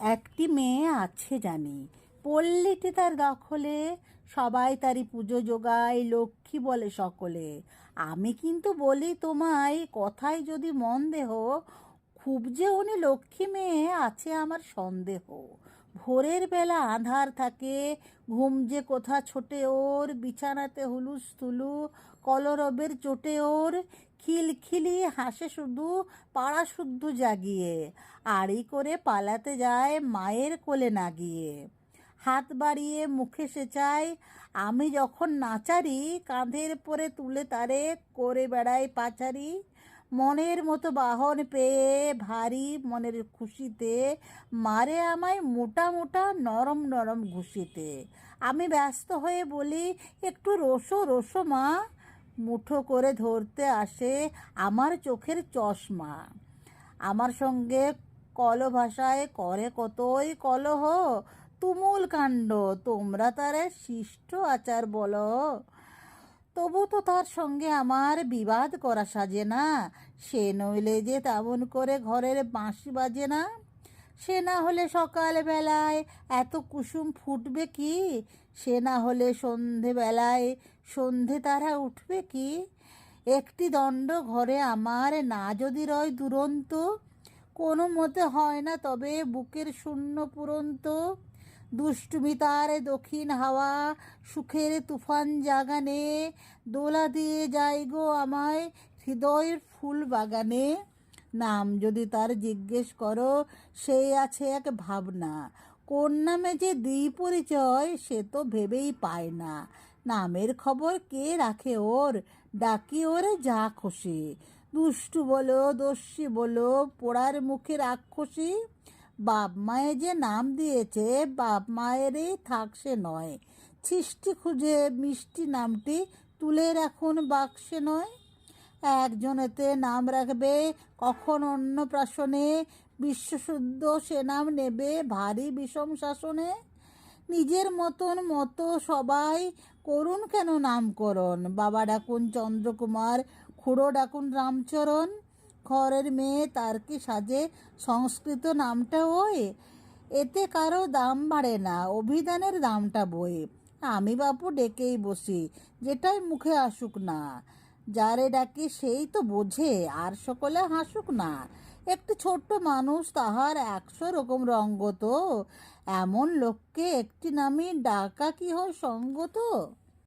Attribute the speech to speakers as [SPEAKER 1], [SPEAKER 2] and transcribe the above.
[SPEAKER 1] একটি মেয়ে আছে জানি। পল্লীতে তার দখলে, সবাই তারই পুজো যোগায়, লক্ষ্মী বলে সকলে। আমি কিন্তু বলি তোমায়, কথায় যদি মন দেহ খুব যে উনি লক্ষ্মী মেয়ে আছে আমার সন্দেহ। ভোরের বেলা আধার থাকে, ঘুম যে কোথা ছোটে ওর, বিছানাতে হুলুস তুলু কলরবের চোটে ওর, খিলখিলি, হাসে শুধু, পাড়া শুদ্ধ জাগিয়ে, আড়ি করে পালাতে যায় মায়ের কোলে না গিয়ে। হাত বাড়িয়ে মুখে সে চায়, আমি যখন নাচারি, কাঁধের পরে তুলে তারে, করে বেড়াই পাচারি মনের মতো বাহন পেয়ে ভারী মনের খুশিতে মারে আমায় মোটা মোটা নরম নরম ঘুষিতে। আমি ব্যস্ত হয়ে বলি, একটু রসো রসো মা, মুঠো করে ধরতে আসে আমার চোখের চশমা। আমার সঙ্গে কল ভাষায় করে কতই কলহ, তুমুল কাণ্ড, তোমরা তারে শিষ্ট আচার বলো। তবু তো তার সঙ্গে আমার বিবাদ করা সাজে না। সে নইলে যে তেমন করে ঘরের বাঁশি বাজে না। সে না হলে সকালবেলায় এত কুসুম ফুটবে কি? সে না হলে সন্ধেবেলায় সন্ধে তারা উঠবে কি? একটি দণ্ড ঘরে আমার না যদি রয় দুরন্ত, কোনো মতে হয় না তবে বুকের শূন্য পুরন্ত। দুষ্টুমি তার দক্ষিণ হাওয়া, সুখের তুফান জাগানে। দোলা দিয়ে যাই গো আমায় হৃদয়ের ফুল বাগানে। নাম যদি তার জিজ্ঞেস করো সেই আছে এক ভাবনা। কোন নামে যে দিই পরিচয়, সে তো ভেবেই পায় না। নামের খবর কে রাখে ওর? ডাকি ওরে যা খুশি। দুষ্টু বলো, দস্যি বলো, পোড়ার মুখে রাক্ষসী। বাপ মায়ে যে নাম দিয়েছে, বাপ মায়েরই থাক সে নয়। সৃষ্টি খুঁজে মিষ্টি নামটি তুলে রাখুন বাক্সে নয়। একজনেতে নাম রাখবে, কখন অন্য অন্নপ্রাশনে বিশ্বশুদ্ধ সে নাম নেবে, ভারী বিষম শাসনে। নিজের মতন মতো সবাই করুন কেন নামকরণ? বাবা ডাকুন চন্দ্রকুমার, খুড়ো ডাকুন রামচরণ। ঘরের মেয়ে, তার কি সাজে সংস্কৃত নামটা ওই এতে কারও দাম বাড়ে না, অভিধানের দামটা বই আমি বাপু ডেকেই বসি, যেটাই মুখে আসুক না। যারে ডাকি সেই তো বোঝে, আর সকলে হাসুক না। একটি ছোট্ট মানুষ, তাহার একশো রকম রঙ্গ তো এমন লোককে একটি নামে ডাকা কি হয় সঙ্গত?